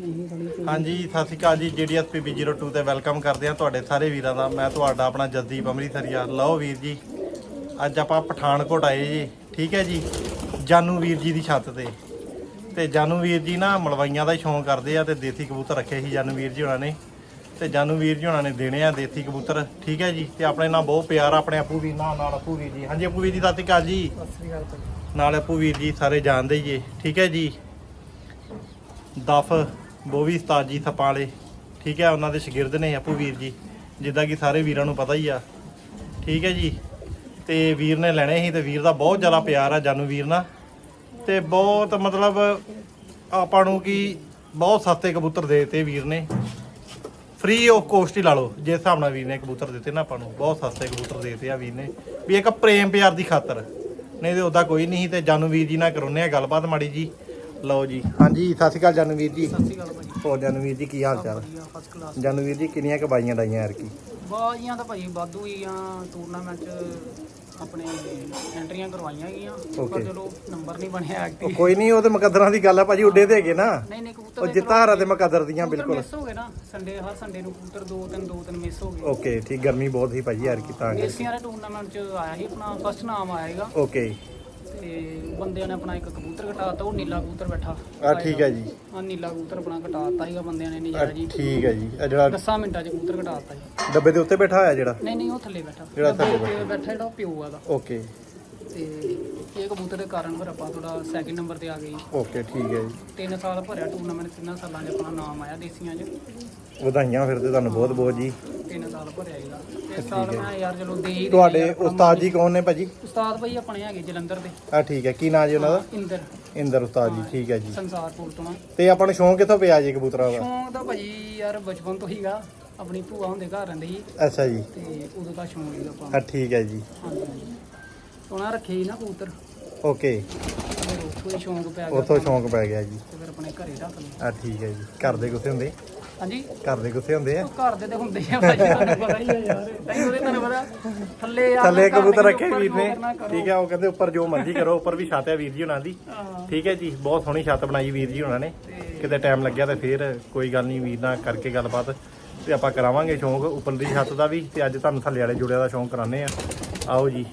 ਹਾਂਜੀ ਸਤਿ ਸ਼੍ਰੀ ਅਕਾਲ ਜੀ ਜੀਡੀਐਸਪੀ 02 ਤੇ ਵੈਲਕਮ ਕਰਦੇ ਹਾਂ ਤੁਹਾਡੇ ਸਾਰੇ ਵੀਰਾਂ ਦਾ। ਮੈਂ ਤੁਹਾਡਾ ਆਪਣਾ ਜੱਦੀਪ ਅੰਮ੍ਰਿਤਸਰੀਆ ਲਓ ਵੀਰ ਜੀ ਅੱਜ ਆਪਾਂ ਪਠਾਨਕੋਟ ਆਏ ਜੀ ਠੀਕ ਹੈ ਜੀ? ਜਾਨੂ ਵੀਰ ਜੀ ਦੀ ਛੱਤ ਤੇ। ਤੇ ਜਾਨੂ ਵੀਰ ਜੀ ਨਾ ਮਲਵਾਈਆਂ ਦਾ ਸ਼ੌਂਕ ਕਰਦੇ ਆ ਤੇ ਦੇਸੀ ਕਬੂਤਰ ਰੱਖੇ ਸੀ ਜਾਨੂ ਵੀਰ ਜੀ ਉਹਨਾਂ ਨੇ। ਤੇ ਜਾਨੂ ਵੀਰ ਜੀ ਉਹਨਾਂ ਨੇ ਦੇਣੇ ਆ ਦੇਸੀ ਕਬੂਤਰ ਠੀਕ ਹੈ ਜੀ? ਤੇ ਆਪਣੇ ਨਾਲ ਬਹੁਤ ਪਿਆਰ ਆ ਆਪਣੇ ਆਪੂ ਵੀਰ ਨਾਲ ਨਾਲ ਆਪੂ ਵੀਰ ਜੀ। ਹਾਂਜੀ ਆਪੂ ਵੀਰ ਜੀ ਸਤਿ ਸ਼੍ਰੀ ਅਕਾਲ ਜੀ। ਸਤਿ ਸ੍ਰੀ ਅਕਾਲ ਨਾਲ ਆਪੂ ਵੀਰ ਜੀ ਸਾਰੇ ਜਾਣਦੇ ਹੀ ਜੀ ਠੀਕ ਹੈ ਜੀ? ਦਫ ਬੋਵੀ ਉਸਤਾਦ ਜੀ ਥੱਪਾਂ ਵਾਲੇ। ਠੀਕ ਹੈ, ਉਹਨਾਂ ਦੇ ਸ਼ਾਗਿਰਦ ਨੇ ਆਪੂ ਵੀਰ ਜੀ, ਜਿੱਦਾਂ ਕਿ ਸਾਰੇ ਵੀਰਾਂ ਨੂੰ ਪਤਾ ਹੀ ਆ। ਠੀਕ ਹੈ ਜੀ, ਤੇ ਵੀਰ ਨੇ ਲੈਣੇ ਸੀ ਤੇ ਵੀਰ ਦਾ ਬਹੁਤ ਜ਼ਿਆਦਾ ਪਿਆਰ ਆ ਜਾਨੂ ਵੀਰ ਨਾਲ। ਤੇ ਬਹੁਤ ਮਤਲਬ ਆਪਾਂ ਨੂੰ ਕਿ ਬਹੁਤ ਸਸਤੇ ਕਬੂਤਰ ਦੇ ਦਿੱਤੇ ਵੀਰ ਨੇ। ਫ੍ਰੀ ਆਫ ਕੋਸਟ ਹੀ ਲਾ ਲਓ, ਜਿਸ ਹਿਸਾਬ ਨਾਲ ਵੀਰ ਨੇ ਕਬੂਤਰ ਦਿੱਤੇ ਨਾ ਆਪਾਂ ਨੂੰ। ਬਹੁਤ ਸਸਤੇ ਕਬੂਤਰ ਦੇ ਦਿੱਤੇ ਆ ਵੀਰ ਨੇ। ਵੀ ਇੱਕ ਪ੍ਰੇਮ ਪਿਆਰ ਦੀ ਖਾਤਰ। ਨਹੀਂ ਤੇ ਉਹਦਾ ਕੋਈ ਨਹੀਂ ਸੀ ਤੇ ਜਾਨੂ ਵੀਰ ਜੀ ਨਾਲ ਕਰਾਉਨੇ ਆ ਗੱਲਬਾਤ ਮਾੜੀ ਜੀ। ਲਓ ਜੀ। ਹਾਂਜੀ ਸਤਿ ਸ਼੍ਰੀ ਅਕਾਲ ਜਾਨੂ ਵੀਰ ਜੀ। ਸਤਿ ਸ੍ਰੀ ਅਕਾਲ ਭਾਜੀ ਹੋਰ ਜੀ ਕੀ ਹਾਲ ਚਾਲ? ਵਧੀਆ ਫਸਟ ਕਲਾਸ ਜਾਨੂ ਵੀਰ ਜੀ ਕਿੰਨੀਆਂ ਕਬਾਈਆਂ ਡਾਈਆਂ ਯਾਰ ਕੀ ਬਾਜੀਆਂ ਤਾਂ ਭਾਜੀ ਵਾਧੂ ਹੀ ਆ ਟੂਰਨਾਮੈਂਟ ਚ ਆਪਣੇ ਐਂਟਰੀਆਂ ਕਰਵਾਈਆਂ ਗਈਆਂ। ਪਰ Okay. ਚਲੋ ਨੰਬਰ ਨਹੀਂ ਬਣਿਆ ਉਹ ਐਕਟਿਵ ਕੋਈ ਨਹੀਂ ਉਹ ਤੇ ਮੁਕੱਦਰਾਂ ਦੀ ਗੱਲ ਆ ਭਾਜੀ ਉੱਡੇ ਤੇ ਹੈਗੇ ਨਾ। ਨਹੀਂ ਨਹੀਂ ਕਬੂਤਰ ਉਹ ਜਿੱਤਾਂ ਹਾਰਾਂ ਤੇ ਮੁਕੱਦਰ ਦੀਆਂ ਬਿਲਕੁਲ। ਮਿਸ ਹੋ ਗਏ ਨਾ ਸੰਡੇ ਹਰ ਸੰਡੇ ਨੂੰ ਕਬੂਤਰ ਦੋ ਤਿੰਨ ਦੋ ਤਿੰਨ ਮਿਸ ਹੋ ਗਏ। ਓਕੇ ਠੀਕ ਗਰਮੀ ਬਹੁਤ ਸੀ ਭਾਜੀ ਯਾਰ ਕੀ ਤਾਂ ਏਸੀਆਂ ਦੇ ਟੂਰਨਾਮੈਂਟ ਚ ਆਇਆ ਸੀ ਆਪਣਾ ਫਸਟ ਨਾਮ ਆਏਗਾ ਓਕੇ ਤੇ ਬੰਦਿਆਂ ਨੇ ਆਪਣਾ ਇੱਕ ਕਬੂਤਰ ਘਟਾਤਾ ਉਹ ਨੀਲਾ ਕਬੂਤਰ ਬੈਠਾ। ਆ ਠੀਕ ਹੈ ਜੀ। ਆ ਨੀਲਾ ਕਬੂਤਰ ਆਪਣਾ ਘਟਾਤਾ ਸੀਗਾ ਬੰਦਿਆਂ ਨੇ ਆ ਨਜ਼ਾਰਾ ਜੀ। ਠੀਕ ਹੈ ਜੀ। ਆ ਜਿਹੜਾ 10 ਮਿੰਟਾਂ ਚ ਕਬੂਤਰ ਘਟਾਤਾ ਜੀ। ਡੱਬੇ ਦੇ ਉੱਤੇ ਬੈਠਾ ਹੋਇਆ ਜਿਹੜਾ? ਨਹੀਂ ਨਹੀਂ ਉਹ ਥੱਲੇ ਬੈਠਾ। ਜਿਹੜਾ ਥੱਲੇ ਤੇ ਬੈਠਾ। ਜਿਹੜਾ ਉਹ ਪਿਓ ਆ ਦਾ ਓਕੇ। ਤੇ ਇਹ ਕਬੂਤਰ ਦੇ ਕਾਰਨ ਫਿਰ ਆਪਾਂ ਥੋੜਾ ਸੈਕਿੰਡ ਨੰਬਰ ਤੇ ਆ ਗਏ ਜੀ। ਓਕੇ ਠੀਕ ਹੈ ਜੀ। ਤਿੰਨ ਸਾਲ ਭਰਿਆ ਟੂਰਨਾਮੈਂਟ ਤਿੰਨਾਂ ਸਾਲਾਂ 'ਚ ਆਪਣਾ ਨਾਮ ਆਇਆ ਦੇਸੀਆਂ 'ਚ। ਵਧਾਈਆਂ ਫਿਰ ਤੇ ਤੁਹਾਨੂੰ ਬਹੁਤ ਬਹੁਤ ਜੀ। ਤਿੰਨ ਸਾਲ ਭਰਿਆ ਇਹਦਾ। ਇਸ ਸਾਲ ਮੈਂ ਯਾਰ ਚਲੋ ਦੇ ਹੀ ਦਿੱਤੇ ਤੁਹਾਡੇ ਯਾਰ, ਆਪਣਾ ਉਸਤਾਦ ਜੀ ਕੌਣ ਨੇ ਭਾਜੀ? ਉਸਤਾਦ ਭਾਈ ਆਪਣੇ ਹੈਗੇ ਜਲੰਧਰ ਦੇ। ਆ ਠੀਕ ਹੈ। ਕੀ ਨਾਂ ਜੀ ਉਹਨਾਂ ਦਾ? ਇੰਦਰ। ਇੰਦਰ ਉਸਤਾਦ ਜੀ ਠੀਕ ਹੈ ਜੀ। ਸੰਸਾਰਪੁਰ ਤੋਂ ਆ। ਤੇ ਆਪਾਂ ਨੂੰ ਸ਼ੌਂਕ ਕਿੱਥੋਂ ਪਿਆ ਜੀ ਕਬੂਤਰਾਂ ਦਾ? ਸ਼ੌਂਕ ਤਾਂ ਭਾਜੀ ਯਾਰ ਬਚਪਨ ਤੋਂ ਹੀਗਾ। ਆਪਣੀ ਭੂਆ ਹੁੰਦੇ ਘਰ ਰਹਿੰਦੇ ਸੀ। ਅੱਛਾ ਜੀ। ਤੇ ਉਦੋਂ ਦਾ ਸ਼ੌਂਕ ਸੀਗਾ ਆਪਾਂ ਆ ਠੀਕ ਹੈ ਜੀ। ਹਾਂਜੀ ਹਾਂਜੀ। ਉਹਨਾਂ ਰੱਖੇ ਸੀ ਨਾ ਕਬੂਤਰ। ਓਕੇ। ਫਿਰ ਉੱਥੋਂ ਹੀ ਸ਼ੌਂਕ ਪੈ ਗਿਆ ਉੱਥੋਂ ਸ਼ੌਂਕ ਪੈ ਗਿਆ ਜੀ। ਤੇ ਫਿਰ ਆਪਣੇ ਘਰੇ ਰੱਖ ਲਏ ਆ ਠੀਕ ਹੈ ਜੀ। ਘਰ ਦੇ ਗੁੱਸੇ ਹੁੰਦੇ? ਹਾਂਜੀ। ਘਰ ਦੇ ਗੁੱਸੇ ਹੁੰਦੇ ਆ? ਉਹ ਘਰ ਦੇ ਤੇ ਹੁੰਦੇ ਆ ਭਾਈ ਤੁਹਾਨੂੰ ਪਤਾ ਹੀ ਆ ਯਾਰ। ਤੈਨੂੰ ਉਹਦੇ ਤੁਹਾਨੂੰ ਪਤਾ ਥੱਲੇ ਆ ਥੱਲੇ ਕਬੂਤਰ ਰੱਖੇ ਵੀਰ ਨੇ। ਠੀਕ ਹੈ ਉਹ ਕਹਿੰਦੇ ਉੱਪਰ ਜੋ ਮਰਜ਼ੀ ਕਰੋ ਉੱਪਰ ਵੀ ਛੱਤ ਹੈ ਵੀਰ ਜੀ ਉਹਨਾਂ ਦੀ। ਠੀਕ ਹੈ ਜੀ ਬਹੁਤ ਸੋਹਣੀ ਛੱਤ ਬਣਾਈ ਵੀਰ ਜੀ ਉਹਨਾਂ ਨੇ। ਕਿਤੇ ਟਾਈਮ ਲੱਗਿਆ ਤੇ ਫੇਰ ਕੋਈ ਗੱਲ ਨਹੀਂ ਵੀਰ ਨਾਲ ਕਰਕੇ ਗੱਲਬਾਤ। ਤੇ ਆਪਾਂ ਕਰਾਵਾਂਗੇ ਸ਼ੌਂਕ ਉੱਪਰਲੀ ਛੱਤ ਦਾ ਵੀ। ਤੇ ਅੱਜ ਤੁਹਾਨੂੰ ਥੱਲੇ ਵਾਲੇ ਜੁੜਿਆਂ ਦਾ ਸ਼ੌਂਕ ਕਰਾਣੇ ਆ ਆਓ ਜੀ।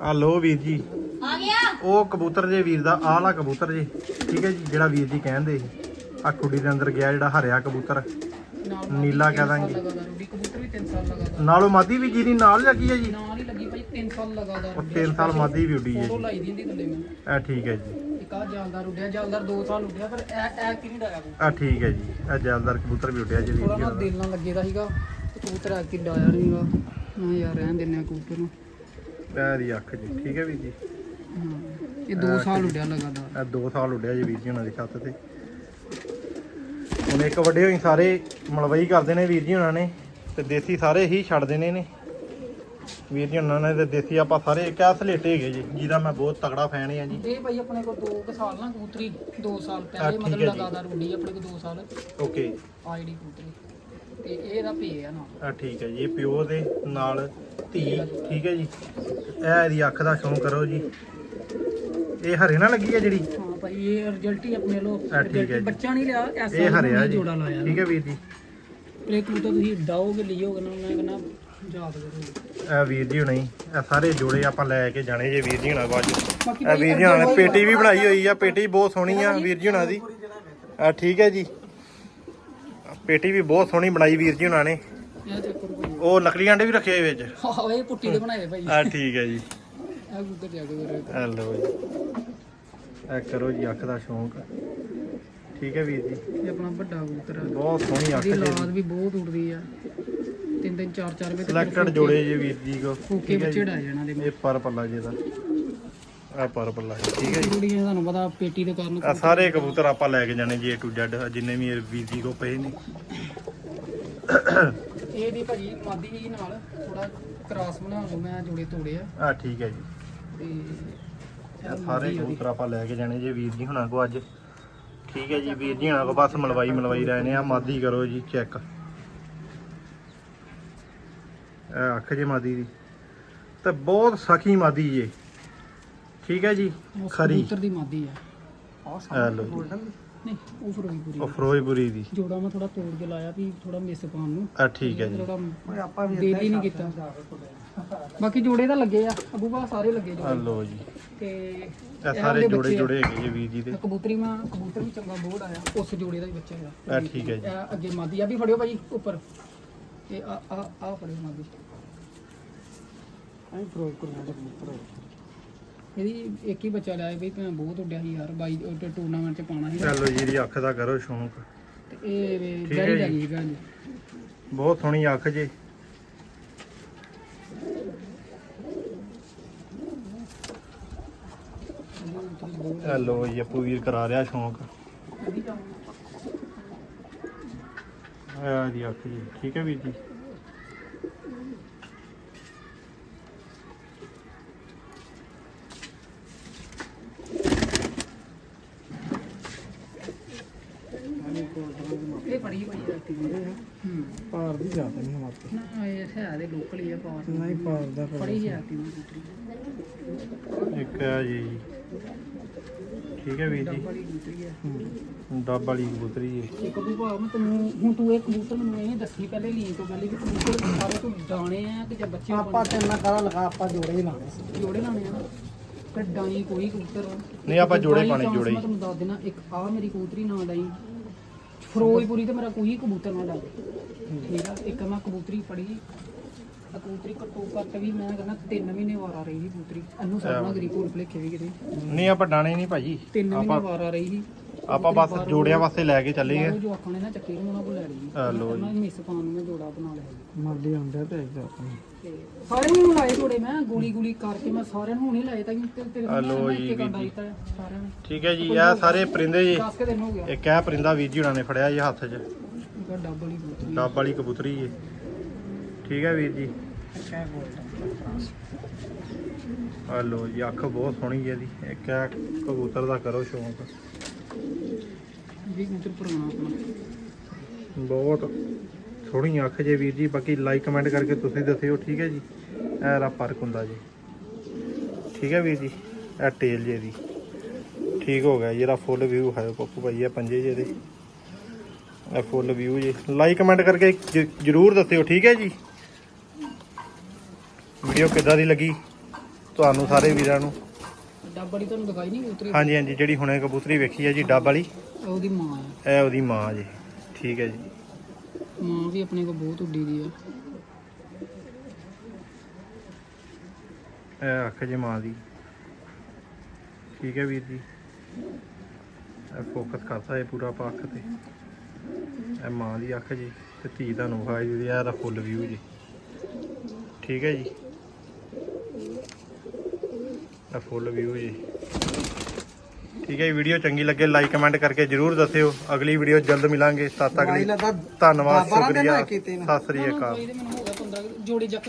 ਆ ਲੋ ਵੀਰ ਜੀ। ਆ ਗਿਆ। ਉਹ ਕਬੂਤਰ ਜੇ ਵੀਰ ਦਾ ਆਹ ਵਾਲਾ ਕਬੂਤਰ ਜੇ। ਠੀਕ ਹੈ ਜੀ ਜਿਹੜਾ ਵੀਰ ਜੀ ਕਹਿੰਦੇ ਆ ਕੁੜੀ ਦੇ ਅੰਦਰ ਗਿਆ ਜਿਹੜਾ ਹਰਿਆ ਕਬੂਤਰ। ਨਾਲ ਨੀਲਾ ਕਹਿ ਦਾਂਗੇ। ਲਗਾਤਾਰ ਉੱਡੀ ਕਬੂਤਰ ਵੀ 3 ਸਾਲ ਲਗਾਤਾਰ। ਨਾਲੋਂ ਮਾਦੀ ਵੀ ਜੀਰੀ ਨਾਲ ਲੱਗੀ ਹੈ ਜੀ? ਨਾਲ ਹੀ ਲੱਗੀ ਭਾਈ 3 ਸਾਲ ਲਗਾਤਾਰ। ਉਹ 3 ਸਾਲ ਮਾਦੀ ਵੀ ਉੱਡੀ ਹੈ ਫੋਟੋ ਜੀ ਲਾਈ ਦੀ ਹੁੰਦੀ ਥੱਲੇ ਮੈਂ। ਇਹ ਠੀਕ ਹੈ ਜੀ। ਇੱਕ ਆ ਜਾਲਦਾਰ ਉੱਡਿਆ ਜਾਲਦਾਰ 2 ਸਾਲ ਉੱਡਿਆ ਪਰ ਐ ਐ ਕਿ ਨਹੀਂ ਡਾਇਆ ਆ ਠੀਕ ਹੈ ਜੀ। ਇਹ ਜੈਲਦਾਰ ਕਬੂਤਰ ਵੀ ਉੱਡਿਆ ਜੀ ਵੀਰ ਥੋੜਾ ਜੀ ਨਾ ਦਿਲ ਨਾਲ ਲੱਗੇ ਦਾ ਸੀਗਾ। ਤੇ ਕਬੂਤਰ ਆ ਕਿ ਡਾਇਆ ਨਹੀਂਗਾ ਮੈਂ ਯਾਰ ਰਹਿਣ ਦਿੰਨੇ ਆ ਕਬੂਤਰ ਨੂੰ। ਇਹ ਦੀ ਅੱਖ ਜੀ ਠੀਕ ਹੈ ਵੀਰ ਜੀ? ਹਾਂ ਇਹ 2 ਸਾਲ ਉੱਡਿਆ ਲਗਾਤਾਰ। ਇਹ 2 ਸਾਲ ਉੱਡਿਆ ਜੀ ਵੀਰ ਜੀ ਉਹਨਾਂ ਦੀ ਛੱਤ ਤੇ। ਹੁਣ ਇੱਕ ਵੱਡੇ ਹੋਈ ਸਾਰੇ ਮਲਵਈ ਕਰਦੇ ਨੇ ਵੀਰ ਜੀ ਉਹਨਾਂ ਨੇ ਤੇ ਦੇਸੀ ਸਾਰੇ ਹੀ ਛੱਡ ਦੇਣੇ ਨੇ। ਵੀਰ ਜੀ ਉਹਨਾਂ ਨੇ ਤੇ ਦੇਸੀ ਆਪਾਂ ਸਾਰੇ ਇੱਕ ਆ ਸਲੇਟੇ ਹੈਗੇ ਜੀ ਜਿਹਦਾ ਮੈਂ ਬਹੁਤ ਤਗੜਾ ਫੈਨ ਹਾਂ ਜੀ। ਇਹ ਭਾਈ ਆਪਣੇ ਕੋਲ 2 ਸਾਲ ਨਾ ਕਬੂਤਰੀ 2 ਸਾਲ ਪਹਿਲੇ ਮਤਲਬ। ਲਗਾਤਾਰ ਉੱਡੀ ਆਪਣੇ ਕੋਲ 2 ਸਾਲ। ਓਕੇ। ਆਈਡੀ ਕਬੂਤਰੀ। ਤੇ ਇਹਦਾ ਭੇ ਆ ਨਾਲ ਆ ਠੀਕ ਹੈ ਜੀ ਇਹ ਪਿਓ ਦੇ ਨਾਲ ਧੀ ਠੀਕ ਹੈ ਜੀ। ਇਹ ਇਹਦੀ ਅੱਖ ਦਾ ਸ਼ੌਂਕ ਕਰੋ ਜੀ। ਇਹ ਹਰੇ ਨਾਲ ਲੱਗੀ ਹੈ ਜਿਹੜੀ? ਹਾਂ ਭਾਈ ਇਹ ਰਿਜ਼ਲਟ ਹੀ ਆਪਣੇ ਲੋ। ਹਾਂ, ਠੀਕ ਹੈ ਜੀ। ਬੱਚਾ ਨਹੀਂ ਲਿਆ ਐਸਾ ਇਹ ਹਰਿਆ ਜੀ। ਜੋੜਾ ਲਾਇਆ ਠੀਕ ਹੈ ਵੀਰ ਜੀ। ਇਹ ਕਬੂਤਰ ਤੁਸੀਂ ਡਾਓਗੇ ਲਿਓਗੇ ਨਾ ਮੈਂ ਕਹਿੰਦਾ ਯਾਦ ਕਰੋਗੇ ਇਹ ਵੀਰ ਜੀ ਹੁਣੇ ਇਹ ਸਾਰੇ ਜੋੜੇ ਆਪਾਂ ਲੈ ਕੇ ਜਾਣੇ ਜੇ ਵੀਰ ਜੀ ਹੁਣਾਂ ਬਾਅਦ ਚ। ਬਾਕੀ ਇਹ ਵੀਰ ਜੀ ਹੁਣਾਂ ਨੇ ਪੇਟੀ ਵੀ ਬਣਾਈ ਹੋਈ ਆ ਪੇਟੀ ਬਹੁਤ ਸੋਹਣੀ ਆ ਵੀਰ ਜੀ ਹੁਣਾਂ ਦੀ। ਆ ਠੀਕ ਹੈ ਜੀ। ਪੇਟੀ ਵੀ ਬਹੁਤ ਸੋਹਣੀ ਬਣਾਈ ਵੀਰ ਜੀ ਹੁਣਾਂ ਨੇ। ਇਹ ਚੱਕਰ ਭਾਈ ਉਹ ਨਕਲੀ ਆਂਡੇ ਵੀ ਰੱਖੇ ਹੋਏ ਵਿੱਚ। ਹਾਂ ਇਹ ਪੁੱਟੀ ਦੇ ਬਣਾਏ ਭਾਈ। ਆ ਠੀਕ ਹੈ ਜੀ। ਇਹ ਕਬੂਤਰ ਜਾ ਕੇ ਵੀਰੇ। ਹੈਲੋ ਜੀ। ਇਹ ਕਰੋ ਜੀ ਅੱਖ ਦਾ ਸ਼ੌਂਕ। ਠੀਕ ਹੈ ਵੀਰ ਜੀ। ਇਹ ਆਪਣਾ ਵੱਡਾ ਕਬੂਤਰ ਆ। ਬਹੁਤ ਸੋਹਣੀ ਅੱਖ ਜੀ। ਲਾਦ ਵੀ ਬਹੁਤ ਉੱਡਦੀ ਆ। ਤਿੰਨ ਤਿੰਨ ਚਾਰ ਚਾਰ ਵੇ ਸਿਲੈਕਟਡ ਜੋੜੇ ਜੇ ਵੀਰ ਜੀ ਕੋ। ਫੂਕੇ ਠੀਕ ਹੈ ਬੱਚੇ ਜੀ ਡਾ ਜਾਣਾ ਦੇ ਇਹ ਪਰ ਪੱਲਾ ਜੀ ਦਾ। ਆ ਪਰ ਪੱਲਾ ਜੀ ਠੀਕ ਹੈ ਜੀ। ਕੁੜੀਆਂ ਤੁਹਾਨੂੰ ਪਤਾ ਪੇਟੀ ਦੇ ਕਾਰਨ ਆ ਸਾਰੇ ਕਬੂਤਰ ਆਪਾਂ ਲੈ ਕੇ ਜਾਣੇ ਜੀ A to Z ਜਿੰਨੇ ਵੀ ਇਹ ਵੀਰ ਜੀ ਕੋ ਪਏ ਨੇ। ਇਹ ਦੀ ਭਾਜੀ ਮਾਦੀ ਜੀ ਨਾਲ ਥੋੜਾ ਕ੍ਰਾਸ ਬਣਾ ਲਓ ਮੈਂ ਜੋੜੇ ਤੋੜੇ ਆ। ਆ ਠੀਕ ਹੈ ਜੀ। ਤੇ ਇਹ ਸਾਰੇ ਕਬੂਤਰ ਆਪਾਂ ਲੈ ਕੇ ਜਾਣੇ ਜੀ ਵੀਰ ਜੀ ਹੁਣਾਂ ਕੋ ਅੱਜ। ਠੀਕ ਹੈ ਜੀ ਵੀਰ ਜੀ ਹੁਣਾਂ ਕੋ ਬਸ ਮਲਵਾਈ ਮਲਵਾਈ ਰਹੇ ਨੇ ਆ ਮਾਦੀ ਕਰੋ ਜੀ ਚੈੱਕ ਇਹ ਅੱਖ ਜੇ ਮਾਦੀ ਦੀ। ਤੇ ਬਹੁਤ ਸਖੀ ਮਾਦੀ ਜੇ ਠੀਕ ਹੈ ਜੀ ਖਰੀ। ਕਬੂਤਰ ਦੀ ਮਾਦੀ ਆ ਆ ਇਹ ਲਓ ਜੀ। ਨਹੀਂ ਉਹ ਫਿਰੋਜ਼ਪੁਰੀ ਉਹ ਫਿਰੋਜ਼ਪੁਰੀ ਦੀ। ਜੋੜਾ ਮੈਂ ਥੋੜਾ ਤੋੜ ਕੇ ਲਾਇਆ ਵੀ ਥੋੜਾ ਮਿਸ ਪਾਉਣ ਨੂੰ। ਆ ਠੀਕ ਹੈ ਜੀ। ਥੋੜਾ ਆਪਾਂ ਵੀ ਦੇਲੀ ਨਹੀਂ ਕੀਤਾ। ਬਾਕੀ ਜੋੜੇ ਤਾਂ ਲੱਗੇ ਆ ਅਬੂ ਬਾ ਸਾਰੇ ਲੱਗੇ ਆ ਜੋੜੇ ਲਓ ਜੀ। ਤੇ ਇਹ ਸਾਰੇ ਜੋੜੇ ਜੋੜੇ ਹੈਗੇ ਜੀ ਵੀਰ ਜੀ ਦੇ। ਕਬੂਤਰੀ ਮੈਂ ਕਬੂਤਰ ਵੀ ਚੰਗਾ ਬੋੜ ਆਇਆ ਉਸ ਜੋੜੇ ਦਾ ਹੀ ਬੱਚਾ ਹੈਗਾ ਇਹ ਠੀਕ ਹੈ ਜੀ। ਇਹ ਅੱਗੇ ਮਾਦੀ ਆ ਵੀ ਫੜਿਓ ਭਾਜੀ ਉੱਪਰ। ਤੇ ਆ ਆ ਆ ਫੜਿਓ ਮਾਦੀ। ਆਈ ਪ੍ਰੋਗ ਕਰਨਾ ਦਾ ਕਬੂਤਰ ਇਹਦੀ ਇੱਕ ਹੀ ਬੱਚਾ ਲਿਆ ਬਈ ਭੈਣ ਬਹੁਤ ਉੱਡਿਆ ਸੀ ਯਾਰ ਬਾਈ ਟੂਰਨਾਮੈਂਟ ਚ ਪਾਉਣਾ ਸੀ। ਚਲੋ ਜੀ ਦੀ ਅੱਖ ਦਾ ਕਰੋ ਸ਼ੌਂਕ। ਤੇ ਇਹ ਵੇ ਠੀਕ ਹੈ ਜੀ। ਲੱਗੀ ਭੈਣ ਜੀ। ਬਹੁਤ ਸੋਹਣੀ ਅੱਖ ਜੇ। ਲਓ ਜੀ ਆਪੂ ਵੀਰ ਕਰਾ ਰਿਹਾ ਸ਼ੌਂਕ। ਆ ਦੀ ਅੱਖ ਜੀ। ਠੀਕ ਹੈ ਵੀਰ ਜੀ। ਇਹ ਬੜੀ ਬੜੀ ਰੱਖੀ ਹੂੰ ਪਾਰ ਦੀ ਜਾਂਦਾ ਨਹੀਂ ਹਮਾਰੇ ਨਾ ਇਹ ਦੇ ਲੋਕਲ ਹੀ ਆ ਪਾਸ ਨਹੀਂ ਪਾਰ ਦਾ ਬੜੀ ਹੀ ਆਤੀ ਨੂੰ ਇੱਕ ਆ ਜੀ। ਠੀਕ ਹੈ ਵੀਰ ਜੀ। ਡੱਬ ਵਾਲੀ ਕਬੂਤਰੀ ਹੈ ਇੱਕ ਵੀ ਭਾਵ ਮੈਂ ਤੈਨੂੰ ਹੁਣ ਤੂੰ ਇਹ ਕਬੂਤਰ ਮੈਨੂੰ ਇਹ ਦੱਸੀ ਪਹਿਲੇ ਲੀਨ ਤੋਂ ਪਹਿਲੇ ਵੀ ਕਬੂਤਰ ਸਾਰੇ ਤੋਂ ਦਾਣੇ ਆ ਕਿ ਜਾਂ ਬੱਚੇ ਆਪਾਂ ਤੇ ਇੰਨਾ ਕਾਲਾ ਲਗਾ ਆਪਾਂ ਜੋੜੇ ਹੀ ਲਾਣੇ ਸੀ। ਜੋੜੇ ਲਾਣੇ ਆ ਨਾ? ਤੇ ਡਾਈ ਕੋਈ ਕਬੂਤਰ? ਨਹੀਂ, ਆਪਾਂ ਜੋੜੇ ਪਾਣੇ, ਜੋੜੇ ਤੁਹਾਨੂੰ ਦੱਸ ਦੇਣਾ ਇੱਕ ਆ ਮੇਰੀ ਕਬੂਤਰੀ ਨਾ ਡਾਈ ਫਿਰੋਜ਼ਪੁਰੀ ਤੇ ਮੇਰਾ ਕੋਈ ਕਬੂਤਰ ਨਾ ਡਾਈ ਠੀਕ ਆ? ਇੱਕ ਮੈਂ ਕਬੂਤਰੀ ਫੜੀ। ਆ ਕਬੂਤਰੀ ਘੱਟੋ ਘੱਟ ਵੀ ਮੈਂ ਕਹਿੰਦਾ 3 ਮਹੀਨੇ ਵਾਰ ਆ ਰਹੀ ਸੀ ਕਬੂਤਰੀ। ਇਹਨੂੰ ਸਾਹਮਣਾ ਗਰੀ ਭੂਲ ਭਲੇਖੇ ਵੀ ਕਿਤੇ। ਨਹੀਂ ਆਪਾਂ ਡਾਣੇ ਨਹੀਂ ਭਾਜੀ। 3 ਮਹੀਨੇ ਵਾਰ ਆ ਰਹੀ ਸੀ। ਆਪਾਂ ਬਸ ਜੋੜਿਆਂ ਵਾਸਤੇ ਲੈ ਕੇ ਚੱਲੇ ਬਾਹਰੋਂ ਜੋ ਆਖਣੇ ਨਾ ਚੱਕੀ ਨੂੰ ਉਹਨਾਂ ਕੋਲ ਲੈ ਲਈ। ਆ ਲਓ ਜੀ। ਮੈਂ ਮਿਸ ਪਾਉਣ ਨੂੰ ਮੈਂ ਜੋੜਾ ਬਣਾ ਲਿਆ। ਜੀ। ਮਾਲੀ ਆਉਂਦਾ ਤੇ ਇੱਕ ਆਪਣੀ। ਤੇ ਸਾਰਿਆਂ ਨੂੰ ਲਾਏ ਜੋੜੇ ਮੈਂ ਗੋਲੀ ਗੋਲੀ ਕਰਕੇ ਮੈਂ ਸਾਰਿਆਂ ਨੂੰ ਹੁਣੇ ਲਾਏ ਤਾਂ ਕਿ ਤੇ ਤੇਰੇ ਆ ਲਓ ਜੀ ਇੱਕ ਵੀਰ ਅੰਡਾ ਦਿੱਤਾ ਸਾਰਿਆਂ ਨੇ। ਠੀਕ ਹੈ ਜੀ ਇਹ ਸਾਰੇ ਪਰਿੰਦੇ ਜੀ। 10 ਕੇ ਦਿਨ ਹੋ ਗਿਆ ਇੱਕ ਇਹ ਪਰਿੰਦਾ ਵੀਰ ਜੀ ਹੁਣਾਂ ਨੇ ਫੜਿਆ ਜੀ ਹੱਥ 'ਚ। ਡੱਬ ਵਾਲੀ ਕਬੂਤਰੀ ਜੀ। ਠੀਕ ਹੈ ਵੀਰ ਜੀ। ਅੱਛਾ ਬੋਲਦਾ ਆ ਲੋ ਜੀ ਅੱਖ ਬਹੁਤ ਸੋਹਣੀ ਹੈ ਇਹਦੀ ਇੱਕ ਇਹ ਕਬੂਤਰ ਦਾ ਕਰੋ ਸ਼ੌਂਕ। ਵੀ ਕਬੂਤਰ ਪੁਰਾਣਾ ਆਪਣਾ ਬਹੁਤ ਸੋਹਣੀ ਅੱਖ ਜੇ ਵੀਰ ਜੀ, ਬਾਕੀ ਲਾਈਕ ਕਮੈਂਟ ਕਰਕੇ ਤੁਸੀਂ ਦੱਸਿਓ, ਠੀਕ ਹੈ ਜੀ? ਇਹ ਰਾ ਫ਼ਰਕ ਹੁੰਦਾ ਜੀ। ਠੀਕ ਹੈ ਵੀਰ ਜੀ? ਇਹ ਟੇਲ ਜੇ ਦੀ। ਠੀਕ ਹੋ ਗਿਆ ਜਿਹੜਾ ਫੁੱਲ ਵਿਊ ਹੈ ਪੱਪੂ ਭਾਈ, ਇਹ ਪੰਜੇ ਜੇ ਦੇ। ਇਹ ਫੁੱਲ ਵਿਊ ਜੀ। ਲਾਈਕ ਕਮੈਂਟ ਕਰਕੇ ਜਰੂਰ ਦੱਸਿਓ, ਠੀਕ ਹੈ ਜੀ? ਵੀਡੀਓ ਕਿੱਦਾਂ ਦੀ ਲੱਗੀ? ਤੁਹਾਨੂੰ ਸਾਰੇ ਵੀਰਾਂ ਨੂੰ। ਡੱਬੜੀ ਤੁਹਾਨੂੰ ਦਿਖਾਈ ਨਹੀਂ ਕਬੂਤਰੀ ਹਾਂਜੀ ਹਾਂਜੀ ਜਿਹੜੀ ਹੁਣੇ ਕਬੂਤਰੀ ਵੇਖੀ ਹੈ ਜੀ ਡੱਬ ਵਾਲੀ। ਉਹਦੀ ਮਾਂ ਆ। ਇਹ ਉਹਦੀ ਮਾਂ ਜੀ। ਠੀਕ ਹੈ ਜੀ। ਮਾਂ ਵੀ ਆਪਣੇ ਕੋਲ ਬਹੁਤ ਉੱਡੀ ਦੀ ਆ। ਇਹ ਅੱਖ ਜੇ ਮਾਂ ਦੀ। ਠੀਕ ਹੈ ਵੀਰ ਜੀ। ਇਹ ਫੋਕਸ ਕਰਤਾ ਹੈ ਪੂਰਾ ਆਪਾਂ ਅੱਖ ਤੇ। ਇਹ ਮਾਂ ਦੀ ਅੱਖ ਜੀ ਤੇ ਧੀ ਦਾ ਨੋਹਾ ਜੀ ਇਹ ਦਾ ਫੁੱਲ ਵਿਊ ਜੀ। ਠੀਕ ਹੈ ਜੀ। ਇਹ ਫੁੱਲ ਵਿਊ ਜੀ। ਠੀਕ ਹੈ ਜੀ ਵੀਡੀਓ ਚੰਗੀ ਲੱਗੇ ਲਾਈਕ ਕਮੈਂਟ ਕਰਕੇ ਜਰੂਰ ਦੱਸਿਓ। ਅਗਲੀ ਵੀਡੀਓ ਜਲਦ ਮਿਲਾਂਗੇ। ਤਦ ਤੱਕ ਲਈ ਮਾਈਲਾ ਦਾ ਧੰਨਵਾਦ ਸ਼ੁਕਰੀਆ। ਸਤਿ ਸ੍ਰੀ ਅਕਾਲ। ਇਹਦੇ ਮੈਨੂੰ ਹੋ ਗਿਆ 15 ਜੋੜੀ ਜੱਕ